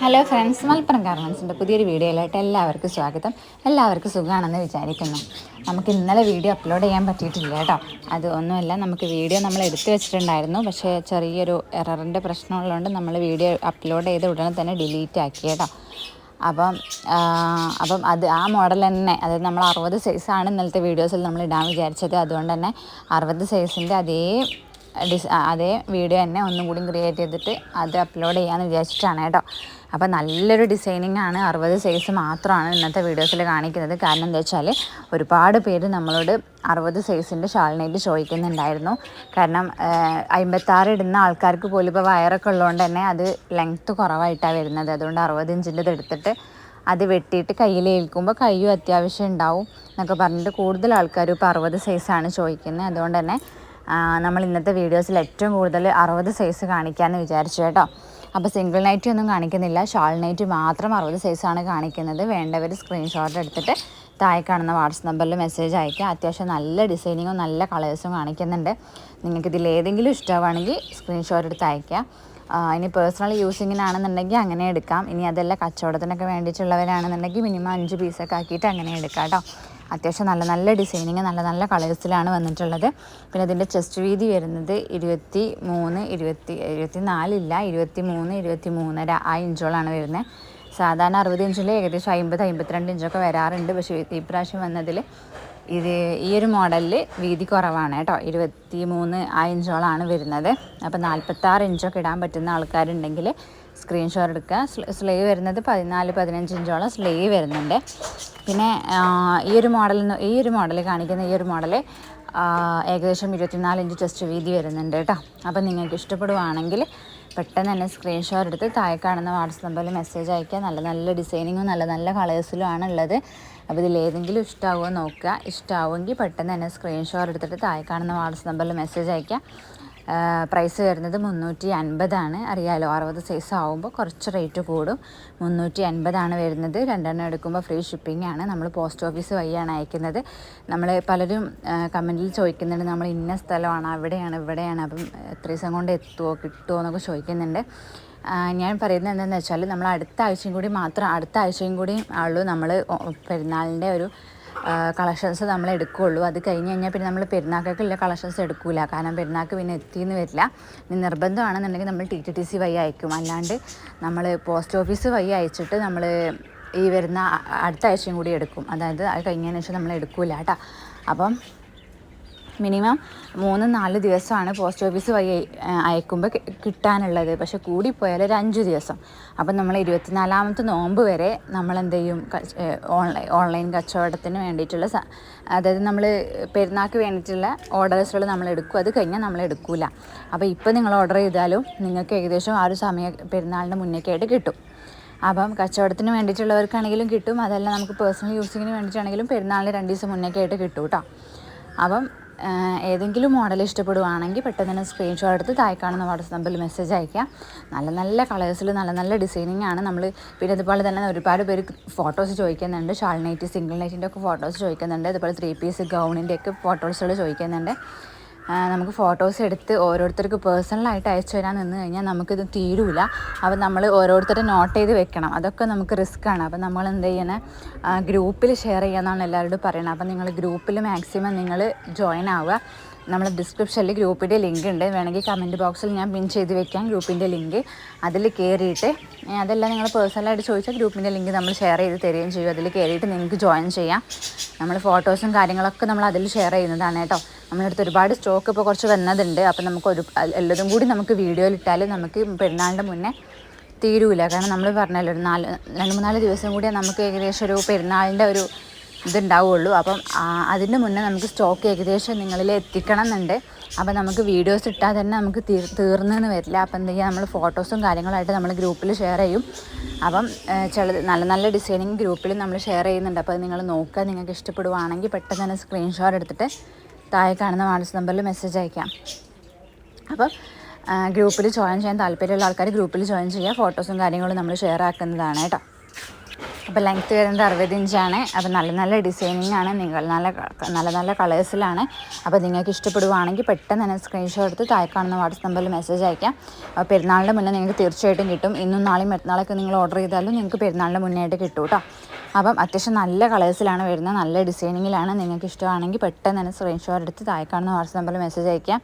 Hello friends Malappuram ഗാർമെൻസിന്റെ പുതിയൊരു വീഡിയോയിലായിട്ട് എല്ലാവർക്കും സ്വാഗതം. എല്ലാവർക്കും സുഖമാണെന്ന് വിചാരിക്കുന്നു. നമുക്ക് ഇന്നലെ വീഡിയോ അപ്ലോഡ് ചെയ്യാൻ പറ്റിയിട്ടില്ല കേട്ടോ. അത് ഒന്നുമല്ല നമുക്ക് വീഡിയോ നമ്മൾ എടുത്തു വെച്ചിട്ടുണ്ടായിരുന്നു. പക്ഷേ ചെറിയൊരു എററിന്റെ പ്രശ്നമുള്ളതുകൊണ്ട് നമ്മൾ വീഡിയോ അപ്ലോഡ് ചെയ്ത് ഉടനെ തന്നെ ഡിലീറ്റ് ആക്കി കേട്ടോ. അപ്പം അപ്പം അത് ആ മോഡൽ തന്നെ അതായത് നമ്മൾ അറുപത് സൈസാണ് ഇന്നലത്തെ വീഡിയോസിൽ നമ്മൾ ഇടാൻ വിചാരിച്ചത്. അതുകൊണ്ട് തന്നെ അറുപത് സൈസിന്റെ അതേ ഡിസ് അതേ വീഡിയോ തന്നെ ഒന്നും കൂടി ക്രിയേറ്റ് ചെയ്തിട്ട് അത് അപ്ലോഡ് ചെയ്യാമെന്ന് വിചാരിച്ചിട്ടാണ് കേട്ടോ. അപ്പോൾ നല്ലൊരു ഡിസൈനിങ് ആണ്. അറുപത് സൈസ് മാത്രമാണ് ഇന്നത്തെ വീഡിയോസിൽ കാണിക്കുന്നത്. കാരണം എന്താ വെച്ചാൽ ഒരുപാട് പേര് നമ്മളോട് അറുപത് സൈസിന്റെ ഷാളിനേറ്റ് ചോദിക്കുന്നുണ്ടായിരുന്നു. കാരണം അമ്പത്താറ് ഇടുന്ന ആൾക്കാർക്ക് പോലും ഇപ്പോൾ വയറൊക്കെ ഉള്ളതുകൊണ്ട് തന്നെ അത് ലെങ്ത്ത് കുറവായിട്ടാണ് വരുന്നത്. അതുകൊണ്ട് അറുപത് ഇഞ്ചിന്റെ എടുത്തിട്ട് അത് വെട്ടിയിട്ട് കയ്യിൽ ഏൽക്കുമ്പോൾ കയ്യും അത്യാവശ്യം ഉണ്ടാവും എന്നൊക്കെ പറഞ്ഞിട്ട് കൂടുതൽ ആൾക്കാരും ഇപ്പോൾ അറുപത് സൈസാണ് ചോദിക്കുന്നത് അതുകൊണ്ട് തന്നെ നമ്മൾ ഇന്നത്തെ വീഡിയോസിൽ ഏറ്റവും കൂടുതൽ അറുപത് സൈസ് കാണിക്കാമെന്ന് വിചാരിച്ചു കേട്ടോ. അപ്പോൾ സിംഗിൾ നൈറ്റി ഒന്നും കാണിക്കുന്നില്ല. ഷാൾ നൈറ്റി മാത്രം അറുപത് സൈസാണ് കാണിക്കുന്നത്. വേണ്ടവർ സ്ക്രീൻഷോട്ട് എടുത്തിട്ട് താഴെ കാണുന്ന വാട്സപ്പ് നമ്പറിൽ മെസ്സേജ് അയക്കുക അത്യാവശ്യം നല്ല ഡിസൈനിങ്ങും നല്ല കളേഴ്സും കാണിക്കുന്നുണ്ട്. നിങ്ങൾക്ക് ഏതെങ്കിലും ഇഷ്ടമാണെങ്കിൽ സ്ക്രീൻഷോട്ട് എടുത്ത് അയക്കുക ഇനി പേഴ്സണൽ യൂസിങ്ങിനാണെന്നുണ്ടെങ്കിൽ അങ്ങനെ എടുക്കാം. ഇനി അതല്ല കച്ചവടത്തിനൊക്കെ വേണ്ടിയിട്ടുള്ളവരാണെന്നുണ്ടെങ്കിൽ മിനിമം അഞ്ച് പീസൊക്കെ ആക്കിയിട്ട് അങ്ങനെ എടുക്കാം കേട്ടോ. അത്യാവശ്യം നല്ല നല്ല ഡിസൈനിങ് നല്ല നല്ല കളേഴ്സിലാണ് വന്നിട്ടുള്ളത്. പിന്നെ ഇതിന്റെ ചെസ്റ്റ് വീതി വരുന്നത് ഇരുപത്തി മൂന്ന് ഇരുപത്തി ഇരുപത്തി നാലില്ല ഇരുപത്തി മൂന്ന് ഇരുപത്തി മൂന്നര ആ ഇഞ്ചോളാണ് വരുന്നത്. സാധാരണ അറുപത് ഇഞ്ചിൽ ഏകദേശം അമ്പത് അമ്പത്തിരണ്ട് ഇഞ്ചൊക്കെ വരാറുണ്ട്. പക്ഷേ ഈ പ്രാവശ്യം വന്നതിൽ ഇത് ഈ ഒരു മോഡലിൽ വീതി കുറവാണ് കേട്ടോ. ഇരുപത്തി മൂന്ന് ആ ഇഞ്ചോളാണ് വരുന്നത്. അപ്പോൾ നാൽപ്പത്താറ് ഇഞ്ചൊക്കെ ഇടാൻ പറ്റുന്ന ആൾക്കാരുണ്ടെങ്കിൽ സ്ക്രീൻഷോട്ട് എടുക്കുക. സ്ലീവ് വരുന്നത് പതിനാല് പതിനഞ്ച് ഇഞ്ചോളം സ്ലീവ് വരുന്നുണ്ട്. പിന്നെ ഈ ഒരു മോഡൽ ഈ ഒരു മോഡൽ കാണിക്കുന്ന ഈ ഒരു മോഡൽ ഏകദേശം ഇരുപത്തിനാല് ഇഞ്ച് ചെസ്റ്റ് വീതി വരുന്നുണ്ട് കേട്ടോ. അപ്പോൾ നിങ്ങൾക്ക് ഇഷ്ടപ്പെടുവാണെങ്കിൽ പെട്ടെന്ന് തന്നെ സ്ക്രീൻഷോട്ട് എടുത്ത് താഴെ കാണുന്ന വാട്സപ്പ് നമ്പറിൽ മെസ്സേജ് അയക്കുക നല്ല നല്ല ഡിസൈനിങ്ങും നല്ല നല്ല കളേഴ്സിലും ആണ് ഉള്ളത്. അപ്പോൾ ഇതിൽ ഏതെങ്കിലും ഇഷ്ടമാവുമോ നോക്കുക. ഇഷ്ടമാവുമെങ്കിൽ പെട്ടെന്ന് തന്നെ സ്ക്രീൻഷോട്ട് എടുത്തിട്ട് താഴെ കാണുന്ന വാട്സപ്പ് നമ്പറിൽ മെസ്സേജ് അയക്കുക പ്രൈസ് വരുന്നത് മുന്നൂറ്റി അൻപതാണ് അറിയാലോ അറുപത് സൈസ് ആവുമ്പോൾ കുറച്ച് റേറ്റ് കൂടും. മുന്നൂറ്റി അൻപതാണ് വരുന്നത്. രണ്ടെണ്ണം എടുക്കുമ്പോൾ ഫ്രീ ഷിപ്പിംഗ് ആണ്. നമ്മൾ പോസ്റ്റ് ഓഫീസ് വഴിയാണ് അയക്കുന്നത്. നമ്മൾ പലരും കമന്റിൽ ചോദിക്കുന്നുണ്ട് നമ്മൾ ഇന്ന സ്ഥലമാണ്? അവിടെയാണ്? ഇവിടെയാണ്? അപ്പം എത്ര ദിവസം കൊണ്ട് എത്തുമോ കിട്ടുമോ എന്നൊക്കെ ചോദിക്കുന്നുണ്ട്. ഞാൻ പറയുന്നത് എന്താണെന്ന് വെച്ചാൽ നമ്മൾ അടുത്ത ആഴ്ചയും കൂടി മാത്രം അടുത്ത ആഴ്ചയും കൂടി ഉള്ളൂ നമ്മൾ പെരുന്നാളിന്റെ ഒരു കളക്ഷൻസ് നമ്മൾ എടുക്കുകയുള്ളൂ അത് കഴിഞ്ഞ് കഴിഞ്ഞാൽ പിന്നെ നമ്മൾ പെരുന്നാൾക്കൊക്കെയുള്ള കളക്ഷൻസ് എടുക്കില്ല കാരണം പെരുന്നാൾക്ക് പിന്നെ എത്തിയെന്ന് വരില്ല. ഇനി നിർബന്ധമാണെന്നുണ്ടെങ്കിൽ നമ്മൾ ടി ടി ടി സി വഴി അയക്കും. അല്ലാണ്ട് നമ്മൾ പോസ്റ്റ് ഓഫീസ് വഴി അയച്ചിട്ട് നമ്മൾ ഈ വരുന്ന അടുത്ത ആഴ്ചയും കൂടി എടുക്കും. അതായത് അത് കഴിഞ്ഞതിന് ശേഷം നമ്മൾ എടുക്കില്ല കേട്ടോ. അപ്പം മിനിമം മൂന്ന് നാല് ദിവസമാണ് പോസ്റ്റ് ഓഫീസ് വഴി അയക്കുമ്പോൾ കിട്ടാനുള്ളത്. പക്ഷെ കൂടിപ്പോയാൽ ഒരു അഞ്ച് ദിവസം. അപ്പം നമ്മൾ ഇരുപത്തിനാലാമത്തെ നോമ്പ് വരെ നമ്മൾ എന്ത് ചെയ്യും ഓൺലൈൻ ഓൺലൈൻ കച്ചവടത്തിന് വേണ്ടിയിട്ടുള്ള അതായത് നമ്മൾ പെരുന്നാൾക്ക് വേണ്ടിയിട്ടുള്ള ഓർഡേഴ്സുകൾ നമ്മൾ എടുക്കും അത് കഴിഞ്ഞാൽ നമ്മൾ എടുക്കില്ല അപ്പോൾ ഇപ്പോൾ നിങ്ങൾ ഓർഡർ ചെയ്താലും നിങ്ങൾക്ക് ഏകദേശം ആ ഒരു സമയം പെരുന്നാളിന്റെ മുന്നേക്കെ ആയിട്ട് കിട്ടും. അപ്പം കച്ചവടത്തിന് വേണ്ടിയിട്ടുള്ളവർക്കാണെങ്കിലും കിട്ടും. അതല്ല നമുക്ക് പേഴ്സണൽ യൂസിങ്ങിന് വേണ്ടിയിട്ടാണെങ്കിലും പെരുന്നാളിന് രണ്ട് ദിവസം മുന്നേക്കായിട്ട് കിട്ടും കേട്ടോ അപ്പം ഏതെങ്കിലും മോഡൽ ഇഷ്ടപ്പെടുവാണെങ്കിൽ പെട്ടെന്ന് തന്നെ സ്ക്രീൻഷോട്ട് എടുത്ത് താഴെ കാണുന്ന വാട്സപ്പ് നമ്പറിൽ മെസ്സേജ് അയക്കാം നല്ല നല്ല കളേഴ്സിൽ നല്ല നല്ല ഡിസൈനിങ് ആണ്. നമ്മൾ പിന്നെ അതുപോലെ തന്നെ ഒരുപാട് പേര് ഫോട്ടോസ് ചോദിക്കുന്നുണ്ട്. ഷാൾ നൈറ്റ് സിംഗിൾ നൈറ്റിന്റെ ഒക്കെ ഫോട്ടോസ് ചോദിക്കുന്നുണ്ട്. അതുപോലെ ത്രീ പീസ് ഗൗണിന്റെ ഒക്കെ ഫോട്ടോസുകൾ ചോദിക്കുന്നുണ്ട്. നമുക്ക് ഫോട്ടോസ് എടുത്ത് ഓരോരുത്തർക്ക് പേഴ്സണലായിട്ട് അയച്ചു തരാൻ നിന്ന് കഴിഞ്ഞാൽ നമുക്കിത് തീരൂല. അപ്പോൾ നമ്മൾ ഓരോരുത്തരെ നോട്ട് ചെയ്ത് വെക്കണം. അതൊക്കെ നമുക്ക് റിസ്ക് ആണ്. അപ്പോൾ നമ്മൾ എന്ത് ചെയ്യണേ? ഗ്രൂപ്പിൽ ഷെയർ ചെയ്യാമെന്നാണ് എല്ലാവരോടും പറയുന്നത് അപ്പോൾ നിങ്ങൾ ഗ്രൂപ്പിൽ മാക്സിമം നിങ്ങൾ ജോയിൻ ആവുക. നമ്മൾ ഡിസ്ക്രിപ്ഷനിൽ ഗ്രൂപ്പിന്റെ ലിങ്ക് ഉണ്ട്. വേണമെങ്കിൽ കമന്റ് ബോക്സിൽ ഞാൻ പിൻ ചെയ്ത് വെക്കാം ഗ്രൂപ്പിന്റെ ലിങ്ക് അതിൽ കയറിയിട്ട് അതെല്ലാം നിങ്ങൾ പേഴ്സണലായിട്ട് ചോദിച്ചാൽ ഗ്രൂപ്പിന്റെ ലിങ്ക് നമ്മൾ ഷെയർ ചെയ്ത് തരികയും ചെയ്യും. അതിൽ കയറിയിട്ട് നിങ്ങൾക്ക് ജോയിൻ ചെയ്യാം. നമ്മൾ ഫോട്ടോസും കാര്യങ്ങളൊക്കെ നമ്മൾ അതിൽ ഷെയർ ചെയ്യുന്നതാണ് കേട്ടോ. നമ്മുടെ അടുത്ത് ഒരുപാട് സ്റ്റോക്ക് ഇപ്പോൾ കുറച്ച് വന്നതുണ്ട്. അപ്പം നമുക്ക് ഒരു എല്ലാതും കൂടി നമുക്ക് വീഡിയോയിൽ ഇട്ടാൽ നമുക്ക് പെരുന്നാളിന്റെ മുന്നേ തീരൂല. കാരണം നമ്മൾ പറഞ്ഞല്ലോ ഒരു നാല് രണ്ട് മൂന്നാൽ ദിവസം കൂടി നമുക്ക് ഏകദേശം ഒരു പെരുന്നാളിന്റെ ഒരു ഇതുണ്ടാവുള്ളൂ. അപ്പം അതിന് മുന്നേ നമുക്ക് സ്റ്റോക്ക് ഏകദേശം നിങ്ങളിൽ എത്തിക്കണം എന്നുണ്ട് അപ്പം നമുക്ക് വീഡിയോസ് ഇട്ടാൽ തന്നെ നമുക്ക് തീർ തീർന്നെന്ന് വരില്ല. അപ്പം എന്തെങ്കിലും നമ്മൾ ഫോട്ടോസും കാര്യങ്ങളായിട്ട് നമ്മൾ ഗ്രൂപ്പിൽ ഷെയർ ചെയ്യും. അപ്പം ചില നല്ല നല്ല ഡിസൈനിങ് ഗ്രൂപ്പിൽ നമ്മൾ ഷെയർ ചെയ്യുന്നുണ്ട്. അപ്പോൾ നിങ്ങൾ നോക്കുക. നിങ്ങൾക്ക് ഇഷ്ടപ്പെടുവാണെങ്കിൽ പെട്ടെന്ന് തന്നെ സ്ക്രീൻഷോട്ട് എടുത്തിട്ട് താഴെ കാണുന്ന വാട്സപ്പ് നമ്പറിൽ മെസ്സേജ് അയക്കാം. അപ്പം ഗ്രൂപ്പിൽ ജോയിൻ ചെയ്യാൻ താല്പര്യമുള്ള ആൾക്കാർ ഗ്രൂപ്പിൽ ജോയിൻ ചെയ്യുക. ഫോട്ടോസും കാര്യങ്ങളും നമ്മൾ ഷെയർ ആക്കുന്നതാണ് കേട്ടോ. അപ്പോൾ ലെങ്ത്ത് വരുന്നത് അറുപത് ഇഞ്ചാണ് അപ്പോൾ നല്ല നല്ല ഡിസൈനിങ് ആണ്. നിങ്ങൾ നല്ല നല്ല നല്ല കളേഴ്സിലാണ് അപ്പോൾ നിങ്ങൾക്ക് ഇഷ്ടപ്പെടുവാണെങ്കിൽ പെട്ടെന്ന് തന്നെ സ്ക്രീൻഷോട്ട് എടുത്ത് താഴെ കാണുന്ന വാട്സപ്പ് നമ്പറിൽ മെസ്സേജ് അയക്കാം. അപ്പോൾ പെരുന്നാളിന്റെ മുന്നേ നിങ്ങൾക്ക് തീർച്ചയായിട്ടും കിട്ടും. ഇന്നും നാളെയും മറ്റന്നാളൊക്കെ നിങ്ങൾ ഓർഡർ ചെയ്താലും നിങ്ങൾക്ക് പെരുന്നാളിന്റെ മുന്നേ ആയിട്ട് കിട്ടും കേട്ടോ. അപ്പം അത്യാവശ്യം നല്ല കളേഴ്സിലാണ് വരുന്നത്. നല്ല ഡിസൈനിങ്ങിലാണ് നിങ്ങൾക്ക് ഇഷ്ടമാണെങ്കിൽ പെട്ടെന്ന് തന്നെ സ്ക്രീൻഷോട്ട് എടുത്ത് താഴെ കാണുന്ന വാട്സപ്പ് നമ്പറിൽ മെസ്സേജ് അയക്കാം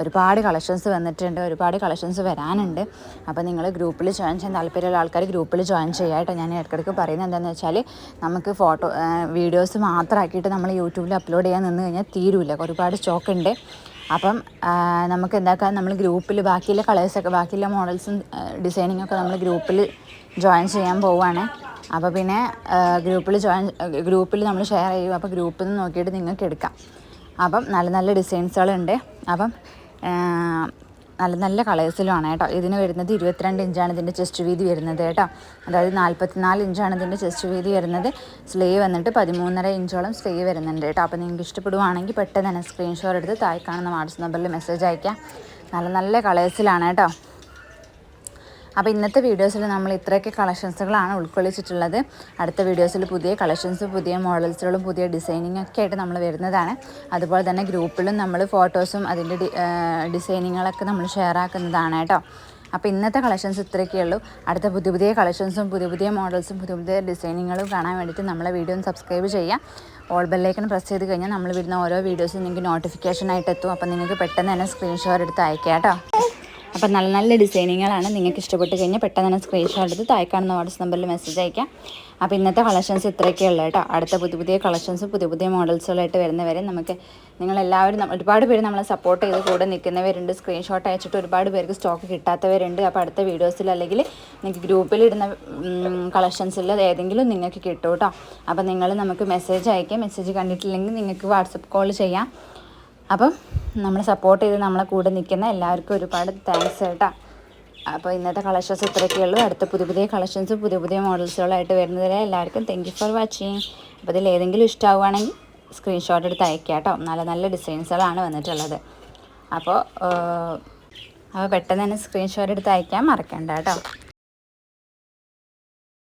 ഒരുപാട് കളക്ഷൻസ് വന്നിട്ടുണ്ട്. ഒരുപാട് കളക്ഷൻസ് വരാനുണ്ട്. അപ്പോൾ നിങ്ങൾ ഗ്രൂപ്പിൽ ജോയിൻ ചെയ്യാൻ താല്പര്യമുള്ള ആൾക്കാർ ഗ്രൂപ്പിൽ ജോയിൻ ചെയ്യാട്ടോ ഞാൻ ഇടയ്ക്കിടയ്ക്ക് പറയുന്നത് എന്താണെന്ന് വെച്ചാൽ നമുക്ക് ഫോട്ടോ വീഡിയോസ് മാത്രമാക്കിയിട്ട് നമ്മൾ യൂട്യൂബിൽ അപ്ലോഡ് ചെയ്യാൻ നിന്ന് കഴിഞ്ഞാൽ തീരൂല. ഒരുപാട് സ്റ്റോക്ക് ഉണ്ട്. അപ്പം നമുക്ക് എന്താക്കാം? നമ്മൾ ഗ്രൂപ്പിൽ ബാക്കിയുള്ള കളേഴ്സൊക്കെ ബാക്കിയുള്ള മോഡൽസും ഡിസൈനിങ്ങൊക്കെ നമ്മൾ ഗ്രൂപ്പിൽ ജോയിൻ ചെയ്യാൻ പോവുകയാണ്. അപ്പോൾ പിന്നെ ഗ്രൂപ്പിൽ ജോയിൻ ഗ്രൂപ്പിൽ നമ്മൾ ഷെയർ ചെയ്യും. അപ്പോൾ ഗ്രൂപ്പിൽ നിന്ന് നോക്കിയിട്ട് നിങ്ങൾക്ക് എടുക്കാം. അപ്പം നല്ല നല്ല ഡിസൈൻസുകളുണ്ട് അപ്പം നല്ല നല്ല കളേഴ്സിലുമാണ് കേട്ടോ. ഇതിന് വരുന്നത് ഇരുപത്തിരണ്ട് ഇഞ്ചാണ് ഇതിന്റെ ചെസ്റ്റ് വീതി വരുന്നത് കേട്ടോ. അതായത് നാൽപ്പത്തിനാല് ഇഞ്ചാണ് ഇതിന്റെ ചെസ്റ്റ് വീതി വരുന്നത്. സ്ലീവ് വന്നിട്ട് പതിമൂന്നര ഇഞ്ചോളം സ്ലീവ് വരുന്നുണ്ട് കേട്ടോ. അപ്പോൾ നിങ്ങൾക്ക് ഇഷ്ടപ്പെടുവാണെങ്കിൽ പെട്ടെന്ന് തന്നെ സ്ക്രീൻഷോട്ട് എടുത്ത് താഴെ കാണുന്ന വാട്സപ്പ് നമ്പറിൽ മെസ്സേജ് അയക്കാം നല്ല നല്ല കളേഴ്സിലാണ് കേട്ടോ. അപ്പോൾ ഇന്നത്തെ വീഡിയോസിൽ നമ്മൾ ഇത്രയൊക്കെ കളക്ഷൻസുകളാണ് ഉൾക്കൊള്ളിച്ചിട്ടുള്ളത്. അടുത്ത വീഡിയോസിൽ പുതിയ കളക്ഷൻസ് പുതിയ മോഡൽസുകളും പുതിയ ഡിസൈനിങ് ഒക്കെ ആയിട്ട് നമ്മൾ വരുന്നതാണ്. അതുപോലെ തന്നെ ഗ്രൂപ്പിലും നമ്മൾ ഫോട്ടോസും അതിന്റെ ഡിസൈനിങ്ങുകളൊക്കെ നമ്മൾ ഷെയർ ആക്കുന്നതാണ് കേട്ടോ. അപ്പോൾ ഇന്നത്തെ കളക്ഷൻസ് ഇത്രയൊക്കെ ഉള്ളൂ. അടുത്ത പുതിയ പുതിയ കളക്ഷൻസും പുതിയ പുതിയ മോഡൽസും പുതിയ പുതിയ ഡിസൈനിങ്ങുകളും കാണാൻ വേണ്ടിയിട്ട് നമ്മളെ വീഡിയോ ഒന്ന് സബ്സ്ക്രൈബ് ചെയ്യാം ഓൾ ബെല്ലേക്കൺ പ്രസ് ചെയ്ത് കഴിഞ്ഞാൽ നമ്മൾ വിടുന്ന ഓരോ വീഡിയോസും നിങ്ങൾക്ക് നോട്ടിഫിക്കേഷൻ ആയിട്ട് എത്തും. അപ്പോൾ നിങ്ങൾക്ക് പെട്ടെന്ന് തന്നെ സ്ക്രീൻഷോട്ട് എടുത്ത് അയക്കാം കേട്ടോ. അപ്പം നല്ല നല്ല ഡിസൈനിങ്ങുകളാണ് നിങ്ങൾക്ക് ഇഷ്ടപ്പെട്ട് കഴിഞ്ഞാൽ പെട്ടെന്ന് തന്നെ സ്ക്രീൻഷോട്ട് എടുത്ത് താഴെ കാണുന്ന നമ്പറിൽ മെസ്സേജ് അയക്കാം. അപ്പോൾ ഇന്നത്തെ കളക്ഷൻസ് ഇത്രയൊക്കെ ഉള്ളൂ കേട്ടോ. അടുത്ത പുതിയ പുതിയ കളക്ഷൻസ് പുതിയ പുതിയ മോഡൽസുകളായിട്ട് വരുന്നവരെ നമുക്ക് നിങ്ങളെല്ലാവരും ഒരുപാട് പേര് നമ്മളെ സപ്പോർട്ട് ചെയ്ത് കൂടെ നിൽക്കുന്നവരുണ്ട്. സ്ക്രീൻഷോട്ട് അയച്ചിട്ട് ഒരുപാട് പേർക്ക് സ്റ്റോക്ക് കിട്ടാത്തവരുണ്ട്. അപ്പോൾ അടുത്ത വീഡിയോസിൽ അല്ലെങ്കിൽ നിങ്ങൾക്ക് ഗ്രൂപ്പിലിടുന്ന കളക്ഷൻസിൽ ഏതെങ്കിലും നിങ്ങൾക്ക് കിട്ടും കേട്ടോ. അപ്പോൾ നിങ്ങൾ നമുക്ക് മെസ്സേജ് അയക്കാം. മെസ്സേജ് കണ്ടിട്ടില്ലെങ്കിൽ നിങ്ങൾക്ക് വാട്സപ്പ് കോൾ ചെയ്യാം. അപ്പം നമ്മളെ സപ്പോർട്ട് ചെയ്ത് നമ്മളെ കൂടെ നിൽക്കുന്ന എല്ലാവർക്കും ഒരുപാട് താങ്ക്സ് കേട്ടോ അപ്പോൾ ഇന്നത്തെ കളക്ഷൻസ് ഇത്രയൊക്കെ ഉള്ളൂ. അടുത്ത പുതിയ പുതിയ കളക്ഷൻസ് പുതിയ പുതിയ മോഡൽസുകളായിട്ട് വരുന്നതിലെ എല്ലാവർക്കും താങ്ക് യു ഫോർ വാച്ചിങ് അപ്പോൾ ഇതിൽ ഏതെങ്കിലും ഇഷ്ടമാവുകയാണെങ്കിൽ സ്ക്രീൻഷോട്ട് എടുത്ത് അയക്കാം കേട്ടോ. നല്ല നല്ല ഡിസൈൻസുകളാണ് വന്നിട്ടുള്ളത്. അപ്പോൾ അപ്പോൾ പെട്ടെന്ന് തന്നെ സ്ക്രീൻഷോട്ട് എടുത്ത് അയക്കാൻ മറക്കണ്ട കേട്ടോ.